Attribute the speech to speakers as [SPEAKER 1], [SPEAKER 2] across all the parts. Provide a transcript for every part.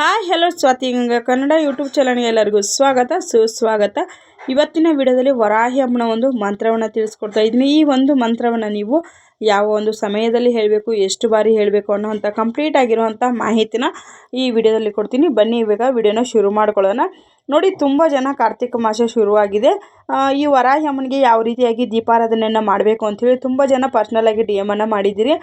[SPEAKER 1] Hi, hello Swathi Ganga Kannada YouTube ಚಾನಲ್ಗೆ ಎಲ್ಲರಿಗೂ ಸ್ವಾಗತ, ಸುಸ್ವಾಗತ. ಇವತ್ತಿನ ವಿಡಿಯೋದಲ್ಲಿ ವರಾಹಿ ಅಮ್ಮನ ಒಂದು ಮಂತ್ರವನ್ನು ತಿಳಿಸ್ಕೊಡ್ತಾ ಇದ್ದೀನಿ. ಈ ಒಂದು ಮಂತ್ರವನ್ನು ನೀವು ಯಾವ ಒಂದು ಸಮಯದಲ್ಲಿ ಹೇಳಬೇಕು, ಎಷ್ಟು ಬಾರಿ ಹೇಳಬೇಕು ಅನ್ನೋವಂಥ ಕಂಪ್ಲೀಟ್ ಆಗಿರುವಂಥ ಮಾಹಿತಿನ ಈ ವಿಡಿಯೋದಲ್ಲಿ ಕೊಡ್ತೀನಿ. ಬನ್ನಿ, ಇವಾಗ ವಿಡಿಯೋನ ಶುರು ಮಾಡ್ಕೊಳ್ಳೋಣ. ನೋಡಿ, ತುಂಬ ಜನ ಕಾರ್ತಿಕ ಮಾಸ ಶುರುವಾಗಿದೆ. ಈ ವರಾಹಿ ಅಮ್ಮನಿಗೆ ಯಾವ ರೀತಿಯಾಗಿ ದೀಪಾರಾಧನೆಯನ್ನು ಮಾಡಬೇಕು ಅಂಥೇಳಿ ತುಂಬ ಜನ ಪರ್ಸ್ನಲಾಗಿ ಡಿ ಎಮನ್ನು ಮಾಡಿದ್ದೀರಿ.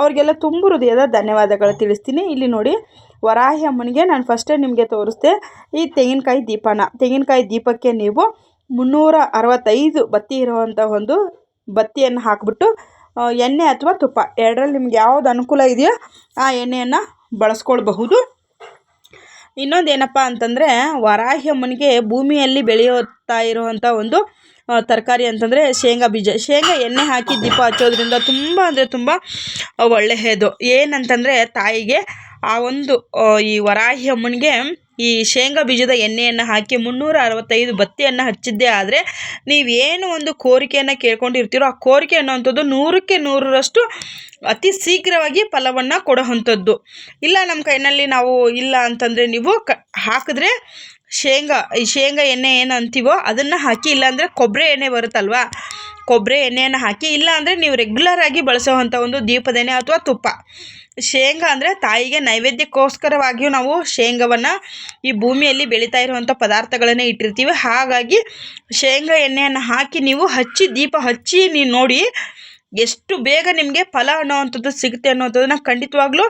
[SPEAKER 1] ಅವ್ರಿಗೆಲ್ಲ ತುಂಬ ಹೃದಯದ ಧನ್ಯವಾದಗಳು ತಿಳಿಸ್ತೀನಿ. ಇಲ್ಲಿ ನೋಡಿ ವರಾಹಿ ಅಮ್ಮನಿಗೆ ನಾನು ಫಸ್ಟೇ ನಿಮಗೆ ತೋರಿಸ್ದೆ. ಈ ತೆಂಗಿನಕಾಯಿ ದೀಪನ ತೆಂಗಿನಕಾಯಿ ದೀಪಕ್ಕೆ ನೀವು ಮುನ್ನೂರ ಅರವತ್ತೈದು ಬತ್ತಿ ಇರುವಂಥ ಒಂದು ಬತ್ತಿಯನ್ನು ಹಾಕಿಬಿಟ್ಟು ಎಣ್ಣೆ ಅಥವಾ ತುಪ್ಪ ಎರಡರಲ್ಲಿ ನಿಮ್ಗೆ ಯಾವ್ದು ಅನುಕೂಲ ಇದೆಯೋ ಆ ಎಣ್ಣೆಯನ್ನು ಬಳಸ್ಕೊಳ್ಬಹುದು. ಇನ್ನೊಂದು ಏನಪ್ಪ ಅಂತಂದರೆ ವರಾಹಿ ಅಮ್ಮನಿಗೆ ಭೂಮಿಯಲ್ಲಿ ಬೆಳೆಯುತ್ತಾ ಇರುವಂಥ ಒಂದು ತರಕಾರಿ ಅಂತಂದರೆ ಶೇಂಗಾ ಬೀಜ. ಶೇಂಗಾ ಎಣ್ಣೆ ಹಾಕಿ ದೀಪ ಹಚ್ಚೋದ್ರಿಂದ ತುಂಬ ಅಂದರೆ ತುಂಬ ಒಳ್ಳೆಯದು. ಏನಂತಂದರೆ ತಾಯಿಗೆ ಆ ಒಂದು ಈ ವರಾಹಿ ಅಮ್ಮನಿಗೆ ಈ ಶೇಂಗಾ ಬೀಜದ ಎಣ್ಣೆಯನ್ನು ಹಾಕಿ ಮುನ್ನೂರ ಅರವತ್ತೈದು ಬತ್ತಿಯನ್ನು ಹಚ್ಚಿದ್ದೇ ಆದರೆ ನೀವೇನು ಒಂದು ಕೋರಿಕೆಯನ್ನು ಕೇಳ್ಕೊಂಡಿರ್ತೀರೋ ಆ ಕೋರಿಕೆ ಅನ್ನೋವಂಥದ್ದು ನೂರಕ್ಕೆ ನೂರರಷ್ಟು ಅತಿ ಶೀಘ್ರವಾಗಿ ಫಲವನ್ನು ಕೊಡೋವಂಥದ್ದು. ಇಲ್ಲ ನಮ್ಮ ಕೈನಲ್ಲಿ ನಾವು ಇಲ್ಲ ಅಂತಂದರೆ ನೀವು ಕ, ಹಾಕಿದ್ರೆ ಶೇಂಗಾ, ಈ ಶೇಂಗಾ ಎಣ್ಣೆ ಏನು ಅಂತೀವೋ ಅದನ್ನು ಹಾಕಿ, ಇಲ್ಲಾಂದರೆ ಕೊಬ್ಬರಿ ಎಣ್ಣೆ ಬರುತ್ತಲ್ವಾ? ಕೊಬ್ಬರಿ ಎಣ್ಣೆಯನ್ನು ಹಾಕಿ, ಇಲ್ಲಾಂದರೆ ನೀವು ರೆಗ್ಯುಲರ್ ಆಗಿ ಬಳಸೋವಂಥ ಒಂದು ದೀಪದ ಎಣ್ಣೆ ಅಥವಾ ತುಪ್ಪ. ಶೇಂಗಾ ಅಂದರೆ ತಾಯಿಗೆ ನೈವೇದ್ಯಕ್ಕೋಸ್ಕರವಾಗಿಯೂ ನಾವು ಶೇಂಗಾವನ್ನು ಈ ಭೂಮಿಯಲ್ಲಿ ಬೆಳೀತಾ ಇರುವಂಥ ಪದಾರ್ಥಗಳನ್ನೇ ಇಟ್ಟಿರ್ತೀವಿ. ಹಾಗಾಗಿ ಶೇಂಗಾ ಎಣ್ಣೆಯನ್ನು ಹಾಕಿ ನೀವು ಹಚ್ಚಿ, ದೀಪ ಹಚ್ಚಿ ನೀವು ನೋಡಿ, ಎಷ್ಟು ಬೇಗ ನಿಮಗೆ ಫಲ ಅನ್ನೋವಂಥದ್ದು ಸಿಗುತ್ತೆ ಅನ್ನೋವಂಥದ್ದನ್ನು ಖಂಡಿತವಾಗ್ಲೂ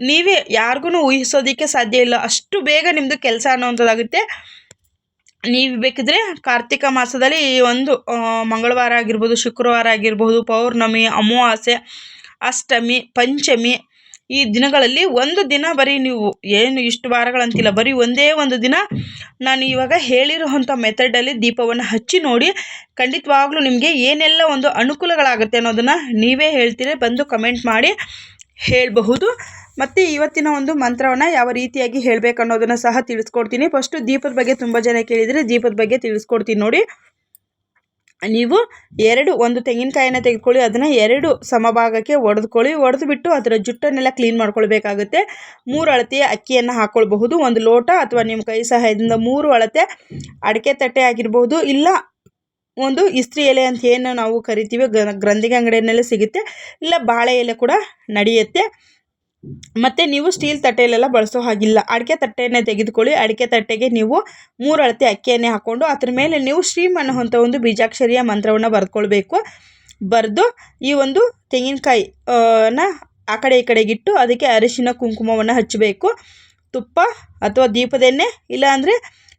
[SPEAKER 1] ನೀವೇ ಯಾರಿಗೂ ಊಹಿಸೋದಕ್ಕೆ ಸಾಧ್ಯ ಇಲ್ಲ. ಅಷ್ಟು ಬೇಗ ನಿಮ್ಮದು ಕೆಲಸ ಅನ್ನೋವಂಥದ್ದಾಗುತ್ತೆ. ನೀವು ಬೇಕಿದ್ರೆ ಕಾರ್ತಿಕ ಮಾಸದಲ್ಲಿ ಈ ಒಂದು ಮಂಗಳವಾರ ಆಗಿರ್ಬೋದು, ಶುಕ್ರವಾರ ಆಗಿರ್ಬೋದು, ಪೌರ್ಣಮಿ, ಅಮಾವಾಸ್ಯೆ, ಅಷ್ಟಮಿ, ಪಂಚಮಿ ಈ ದಿನಗಳಲ್ಲಿ ಒಂದು ದಿನ ಬರೀ ನೀವು ಏನು ಇಷ್ಟು ವಾರಗಳಂತಿಲ್ಲ, ಬರೀ ಒಂದೇ ಒಂದು ದಿನ ನಾನು ಇವಾಗ ಹೇಳಿರುವಂಥ ಮೆಥಡಲ್ಲಿ ದೀಪವನ್ನು ಹಚ್ಚಿ ನೋಡಿ ಖಂಡಿತವಾಗ್ಲೂ ನಿಮಗೆ ಏನೆಲ್ಲ ಒಂದು ಅನುಕೂಲಗಳಾಗುತ್ತೆ ಅನ್ನೋದನ್ನು ನೀವೇ ಹೇಳ್ತೀರಿ. ಬಂದು ಕಮೆಂಟ್ ಮಾಡಿ ಹೇಳಬಹುದು. ಮತ್ತು ಇವತ್ತಿನ ಒಂದು ಮಂತ್ರವನ್ನು ಯಾವ ರೀತಿಯಾಗಿ ಹೇಳಬೇಕು ಅನ್ನೋದನ್ನು ಸಹ ತಿಳಿಸ್ಕೊಡ್ತೀನಿ. ಫಸ್ಟು ದೀಪದ ಬಗ್ಗೆ ತುಂಬ ಜನ ಕೇಳಿದರೆ ದೀಪದ ಬಗ್ಗೆ ತಿಳಿಸ್ಕೊಡ್ತೀನಿ ನೋಡಿ. ನೀವು ಎರಡು, ಒಂದು ತೆಂಗಿನಕಾಯಿನ ತೆಗೆದುಕೊಳ್ಳಿ, ಅದನ್ನು ಎರಡು ಸಮಭಾಗಕ್ಕೆ ಒಡೆದುಕೊಳ್ಳಿ. ಒಡೆದುಬಿಟ್ಟು ಅದರ ಜುಟ್ಟನ್ನೆಲ್ಲ ಕ್ಲೀನ್ ಮಾಡ್ಕೊಳ್ಬೇಕಾಗುತ್ತೆ. ಮೂರು ಅಳತೆಯ ಅಕ್ಕಿಯನ್ನು ಹಾಕ್ಕೊಳ್ಬಹುದು ಒಂದು ಲೋಟ ಅಥವಾ ನಿಮ್ಮ ಕೈ ಸಹಾಯದಿಂದ ಮೂರು ಅಳತೆ ಅಡಿಕೆ ತಟ್ಟೆ ಆಗಿರಬಹುದು. ಇಲ್ಲ, ಒಂದು ಇಸ್ತ್ರಿ ಎಲೆ ಅಂತ ಏನು ನಾವು ಕರಿತೀವಿ ಗ್ರಂಥಿಗೆ ಅಂಗಡಿಯಲ್ಲೇ ಸಿಗುತ್ತೆ. ಇಲ್ಲ, ಬಾಳೆ ಎಲೆ ಕೂಡ ನಡೆಯುತ್ತೆ. ಮತ್ತು ನೀವು ಸ್ಟೀಲ್ ತಟ್ಟೆಯಲ್ಲೆಲ್ಲ ಬಳಸೋ ಹಾಗಿಲ್ಲ. ಅಡಿಕೆ ತಟ್ಟೆಯನ್ನೇ ತೆಗೆದುಕೊಳ್ಳಿ. ಅಡಿಕೆ ತಟ್ಟೆಗೆ ನೀವು ಮೂರು ಅಳತೆ ಅಕ್ಕಿಯನ್ನೇ ಹಾಕ್ಕೊಂಡು ಅದ್ರ ಮೇಲೆ ನೀವು ಶ್ರೀಮ್ ಅನ್ನುವಂಥ ಒಂದು ಬೀಜಾಕ್ಷರಿಯ ಮಂತ್ರವನ್ನು ಬರೆದುಕೊಳ್ಬೇಕು. ಬರೆದು ಈ ಒಂದು ತೆಂಗಿನಕಾಯಿ ನ ಆ ಕಡೆ ಈ ಕಡೆಗಿಟ್ಟು ಅದಕ್ಕೆ ಅರಿಶಿನ, ಕುಂಕುಮವನ್ನು ಹಚ್ಚಬೇಕು. ತುಪ್ಪ ಅಥವಾ ದೀಪದ ಎಣ್ಣೆ ಇಲ್ಲಾಂದರೆ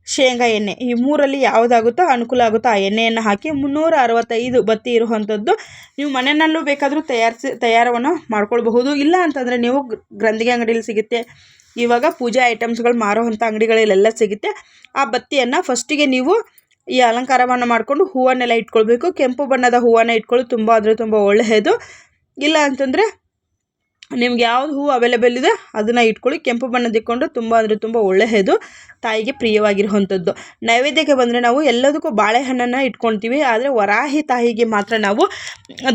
[SPEAKER 1] ಶೇಂಗಾ ಎಣ್ಣೆ. ಈ ಮೂರಲ್ಲಿ ಯಾವುದಾಗುತ್ತೋ ಅನುಕೂಲ ಆಗುತ್ತೋ ಆ ಎಣ್ಣೆಯನ್ನು ಹಾಕಿ ಮುನ್ನೂರ ಅರವತ್ತೈದು ಬತ್ತಿ ಇರುವಂಥದ್ದು ನೀವು ಮನೆಯಲ್ಲೂ ಬೇಕಾದರೂ ತಯಾರಿಸಿ, ತಯಾರವನ್ನು ಮಾಡ್ಕೊಳ್ಬಹುದು. ಇಲ್ಲ ಅಂತಂದರೆ ನೀವು ಗ್ರ- ಗ್ರಂಥಿಗೆ ಅಂಗಡಿಯಲ್ಲಿ ಸಿಗುತ್ತೆ. ಇವಾಗ ಪೂಜಾ ಐಟಮ್ಸ್ಗಳು ಮಾರುವಂಥ ಅಂಗಡಿಗಳಲ್ಲೆಲ್ಲ ಸಿಗುತ್ತೆ. ಆ ಬತ್ತಿಯನ್ನು ಫಸ್ಟಿಗೆ ನೀವು ಈ ಅಲಂಕಾರವನ್ನು ಮಾಡಿಕೊಂಡು ಹೂವನ್ನೆಲ್ಲ ಇಟ್ಕೊಳ್ಬೇಕು. ಕೆಂಪು ಬಣ್ಣದ ಹೂವನ್ನು ಇಟ್ಕೊಳ್ಳೋದು ತುಂಬ ಅಂದರೆ ತುಂಬ ಒಳ್ಳೆಯದು. ಇಲ್ಲ ಅಂತಂದರೆ ನಿಮ್ಗೆ ಯಾವ್ದು ಹೂವು ಅವೈಲೇಬಲ್ ಇದೆ, ಅದನ್ನು ಇಟ್ಕೊಳ್ಳಿ. ಕೆಂಪು ಬಣ್ಣದ ಇಟ್ಕೊಂಡು ತುಂಬ ಅಂದರೆ ತುಂಬ ಒಳ್ಳೆಯದು, ತಾಯಿಗೆ ಪ್ರಿಯವಾಗಿರುವಂಥದ್ದು ನೈವೇದ್ಯಕ್ಕೆ ಬಂದರೆ ನಾವು ಎಲ್ಲದಕ್ಕೂ ಬಾಳೆಹಣ್ಣನ್ನು ಇಟ್ಕೊಳ್ತೀವಿ. ಆದರೆ ವರಾಹಿ ತಾಯಿಗೆ ಮಾತ್ರ ನಾವು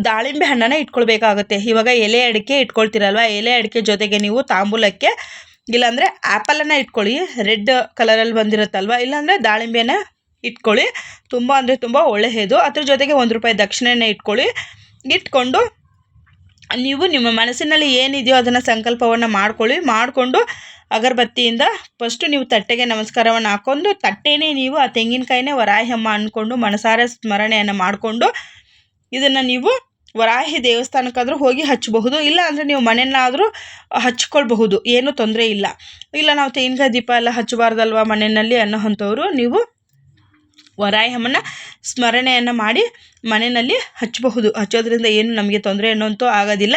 [SPEAKER 1] ದಾಳಿಂಬೆ ಹಣ್ಣನ್ನು ಇಟ್ಕೊಳ್ಬೇಕಾಗುತ್ತೆ. ಇವಾಗ ಎಲೆ ಅಡಿಕೆ ಇಟ್ಕೊಳ್ತೀರಲ್ವ? ಎಲೆ ಅಡಿಕೆ ಜೊತೆಗೆ ನೀವು ತಾಂಬೂಲಕ್ಕೆ ಇಲ್ಲಾಂದರೆ ಆ್ಯಪಲನ್ನು ಇಟ್ಕೊಳ್ಳಿ. ರೆಡ್ ಕಲರಲ್ಲಿ ಬಂದಿರುತ್ತಲ್ವ? ಇಲ್ಲಾಂದರೆ ದಾಳಿಂಬೆನ ಇಟ್ಕೊಳ್ಳಿ. ತುಂಬ ಅಂದರೆ ತುಂಬ ಒಳ್ಳೆಯದು. ಅದ್ರ ಜೊತೆಗೆ ಒಂದು ರೂಪಾಯಿ ದಕ್ಷಿಣೆನ ಇಟ್ಕೊಳ್ಳಿ. ಇಟ್ಕೊಂಡು ನೀವು ನಿಮ್ಮ ಮನಸ್ಸಿನಲ್ಲಿ ಏನಿದೆಯೋ ಅದನ್ನು ಸಂಕಲ್ಪವನ್ನು ಮಾಡ್ಕೊಳ್ಳಿ. ಮಾಡಿಕೊಂಡು ಅಗರಬತ್ತಿಯಿಂದ ಫಸ್ಟು ನೀವು ತಟ್ಟೆಗೆ ನಮಸ್ಕಾರವನ್ನು ಹಾಕ್ಕೊಂಡು ತಟ್ಟೆನೇ ನೀವು ಆ ತೆಂಗಿನಕಾಯಿನೇ ವರಾಹಮ್ಮ ಅಂದ್ಕೊಂಡು ಮನಸಾರ ಸ್ಮರಣೆಯನ್ನು ಮಾಡಿಕೊಂಡು ಇದನ್ನು ನೀವು ವರಾಹಿ ದೇವಸ್ಥಾನಕ್ಕಾದರೂ ಹೋಗಿ ಹಚ್ಚಬಹುದು. ಇಲ್ಲ ಅಂದರೆ ನೀವು ಮನೆಯಲ್ಲಾದರೂ ಹಚ್ಕೊಳ್ಬಹುದು. ಏನೂ ತೊಂದರೆ ಇಲ್ಲ. ಇಲ್ಲ, ನಾವು ತೆಂಗಿನಕಾಯಿ ದೀಪ ಎಲ್ಲ ಹಚ್ಚಬಾರ್ದಲ್ವ ಮನೆಯಲ್ಲಿ ಅನ್ನೋವಂಥವ್ರು ನೀವು ವರಾಯಿ ಅಮ್ಮನ ಸ್ಮರಣೆಯನ್ನು ಮಾಡಿ ಮನೆಯಲ್ಲಿ ಹಚ್ಚಬಹುದು. ಹಚ್ಚೋದ್ರಿಂದ ಏನು ನಮಗೆ ತೊಂದರೆ ಅನ್ನೋಂತೂ ಆಗೋದಿಲ್ಲ.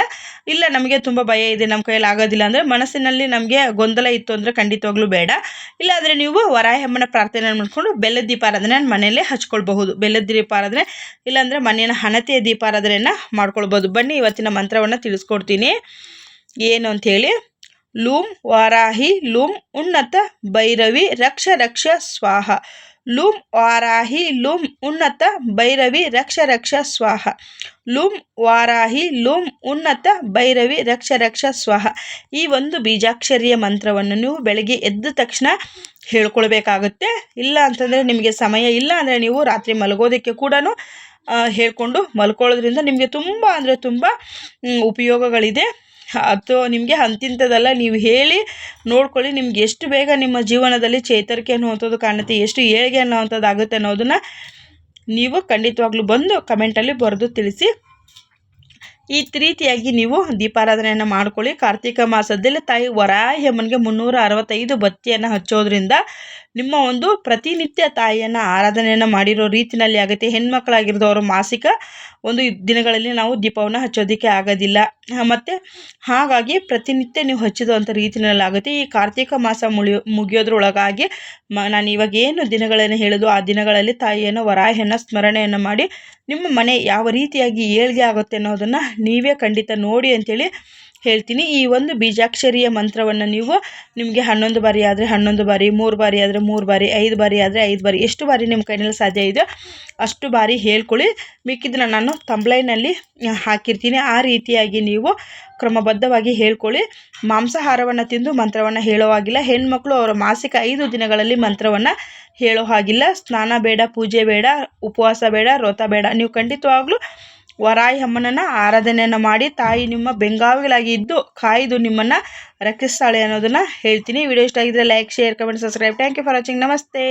[SPEAKER 1] ಇಲ್ಲ, ನಮಗೆ ತುಂಬ ಭಯ ಇದೆ ನಮ್ಮ ಕೈಯಲ್ಲಿ ಆಗೋದಿಲ್ಲ ಅಂದರೆ ಮನಸ್ಸಿನಲ್ಲಿ ನಮಗೆ ಗೊಂದಲ ಇತ್ತು ಅಂದರೆ ಖಂಡಿತವಾಗ್ಲೂ ಬೇಡ. ಇಲ್ಲಾಂದರೆ ನೀವು ವರಾಯಮ್ಮನ ಪ್ರಾರ್ಥನೆ ಮಾಡಿಕೊಂಡು ಬೆಲ್ಲದ ದೀಪಾರಾಧನೆ ಮನೆಯಲ್ಲೇ ಹಚ್ಕೊಳ್ಬಹುದು. ಬೆಲ್ಲದ ದೀಪಾರಾಧನೆ ಇಲ್ಲಾಂದರೆ ಮನೆಯ ಹಣತೆಯ ದೀಪಾರಾಧನೆಯನ್ನು ಮಾಡ್ಕೊಳ್ಬೋದು ಬನ್ನಿ, ಇವತ್ತಿನ ಮಂತ್ರವನ್ನು ತಿಳಿಸ್ಕೊಡ್ತೀನಿ. ಏನು ಅಂಥೇಳಿ ಲೂಂ ವಾರಾಹಿ, ಲೂಂ ಉನ್ನತ ಭೈರವಿ, ರಕ್ಷ ರಕ್ಷ ಸ್ವಾಹ. ಲೂಮ್ ವಾರಾಹಿ, ಲುಂ ಉನ್ನತ ಭೈರವಿ ರಕ್ಷ ರಕ್ಷ ಸ್ವಾಹ. ಲುಂ ವಾರಾಹಿ, ಲುಂ ಉನ್ನತ ಭೈರವಿ ರಕ್ಷ ರಕ್ಷ ಸ್ವಾಹ. ಈ ಒಂದು ಬೀಜಾಕ್ಷರಿಯ ಮಂತ್ರವನ್ನು ನೀವು ಬೆಳಗ್ಗೆ ಎದ್ದ ತಕ್ಷಣ ಹೇಳ್ಕೊಳ್ಬೇಕಾಗುತ್ತೆ. ಇಲ್ಲ ಅಂತಂದರೆ ನಿಮಗೆ ಸಮಯ ಇಲ್ಲ ಅಂದರೆ ನೀವು ರಾತ್ರಿ ಮಲಗೋದಕ್ಕೆ ಕೂಡ ಹೇಳ್ಕೊಂಡು ಮಲ್ಕೊಳ್ಳೋದ್ರಿಂದ ನಿಮಗೆ ತುಂಬ ಅಂದರೆ ತುಂಬ ಉಪಯೋಗಗಳಿದೆ. ಅಥವಾ ನಿಮಗೆ ಅಂತಿಂಥದ್ದಲ್ಲ ನೀವು ಹೇಳಿ ನೋಡ್ಕೊಳ್ಳಿ, ನಿಮ್ಗೆ ಎಷ್ಟು ಬೇಗ ನಿಮ್ಮ ಜೀವನದಲ್ಲಿ ಚೇತರಿಕೆ ಅನ್ನುವಂಥದ್ದು ಕಾಣುತ್ತೆ, ಎಷ್ಟು ಏಳಿಗೆ ಅನ್ನೋವಂಥದ್ದು ಆಗುತ್ತೆ ಅನ್ನೋದನ್ನು ನೀವು ಖಂಡಿತವಾಗ್ಲೂ ಬಂದು ಕಮೆಂಟಲ್ಲಿ ಬರೆದು ತಿಳಿಸಿ. ಈ ರೀತಿಯಾಗಿ ನೀವು ದೀಪಾರಾಧನೆಯನ್ನು ಮಾಡ್ಕೊಳ್ಳಿ. ಕಾರ್ತಿಕ ಮಾಸದಲ್ಲಿ ತಾಯಿ ವರಾಹಿ ಅಮ್ಮನಿಗೆ ಮುನ್ನೂರ ಅರವತ್ತೈದು ಬತ್ತಿಯನ್ನು ಹಚ್ಚೋದ್ರಿಂದ ನಿಮ್ಮ ಒಂದು ಪ್ರತಿನಿತ್ಯ ತಾಯಿಯನ್ನು ಆರಾಧನೆಯನ್ನು ಮಾಡಿರೋ ರೀತಿಯಲ್ಲಿ ಆಗುತ್ತೆ. ಹೆಣ್ಮಕ್ಳಾಗಿರೋದವರು ಮಾಸಿಕ ಒಂದು ದಿನಗಳಲ್ಲಿ ನಾವು ದೀಪವನ್ನು ಹಚ್ಚೋದಕ್ಕೆ ಆಗೋದಿಲ್ಲ. ಮತ್ತು ಹಾಗಾಗಿ ಪ್ರತಿನಿತ್ಯ ನೀವು ಹಚ್ಚಿದಂಥ ರೀತಿಯಲ್ಲಿ ಆಗುತ್ತೆ. ಈ ಕಾರ್ತಿಕ ಮಾಸ ಮುಳಿ ಮುಗಿಯೋದ್ರೊಳಗಾಗಿ ಮ, ನಾನು ಇವಾಗ ಏನು ದಿನಗಳನ್ನು ಹೇಳೋದು, ಆ ದಿನಗಳಲ್ಲಿ ತಾಯಿಯನ್ನು ವರಾಹಿಯನ್ನು ಸ್ಮರಣೆಯನ್ನು ಮಾಡಿ ನಿಮ್ಮ ಮನೆ ಯಾವ ರೀತಿಯಾಗಿ ಏಳಿಗೆ ಆಗುತ್ತೆ ಅನ್ನೋದನ್ನು ನೀವೇ ಖಂಡಿತ ನೋಡಿ ಅಂತೇಳಿ ಹೇಳ್ತೀನಿ. ಈ ಒಂದು ಬೀಜಾಕ್ಷರಿಯ ಮಂತ್ರವನ್ನು ನೀವು ನಿಮಗೆ ಹನ್ನೊಂದು ಬಾರಿ ಆದರೆ ಹನ್ನೊಂದು ಬಾರಿ, ಮೂರು ಬಾರಿ ಆದರೆ ಮೂರು ಬಾರಿ, ಐದು ಬಾರಿ ಆದರೆ ಐದು ಬಾರಿ, ಎಷ್ಟು ಬಾರಿ ನಿಮ್ಮ ಕೈನಲ್ಲಿ ಸಾಧ್ಯ ಇದೆಯೋ ಅಷ್ಟು ಬಾರಿ ಹೇಳ್ಕೊಳ್ಳಿ. ಮಿಕ್ಕಿದ್ದನ್ನ ನಾನು ತಂಬ್ಲೈನಲ್ಲಿ ಹಾಕಿರ್ತೀನಿ. ಆ ರೀತಿಯಾಗಿ ನೀವು ಕ್ರಮಬದ್ಧವಾಗಿ ಹೇಳ್ಕೊಳ್ಳಿ. ಮಾಂಸಾಹಾರವನ್ನು ತಿಂದು ಮಂತ್ರವನ್ನು ಹೇಳೋ ಹಾಗಿಲ್ಲ. ಹೆಣ್ಮಕ್ಳು ಅವರ ಮಾಸಿಕ ಐದು ದಿನಗಳಲ್ಲಿ ಮಂತ್ರವನ್ನು ಹೇಳೋ ಹಾಗಿಲ್ಲ. ಸ್ನಾನ ಬೇಡ, ಪೂಜೆ ಬೇಡ, ಉಪವಾಸ ಬೇಡ, ವ್ರತ ಬೇಡ. ನೀವು ಖಂಡಿತವಾಗ್ಲೂ ವರಾಯಿ ಅಮ್ಮನನ್ನು ಆರಾಧನೆಯನ್ನು ಮಾಡಿ ತಾಯಿ ನಿಮ್ಮ ಬೆಂಗಾವಿಗಳಾಗಿ ಇದ್ದು ಕಾಯ್ದು ನಿಮ್ಮನ್ನ ರಕ್ಷಿಸ್ತಾಳೆ ಅನ್ನೋದನ್ನ ಹೇಳ್ತೀನಿ. ವಿಡಿಯೋ ಇಷ್ಟ ಆಗಿದ್ರೆ like share comment subscribe thank you for watching ನಮಸ್ತೆ.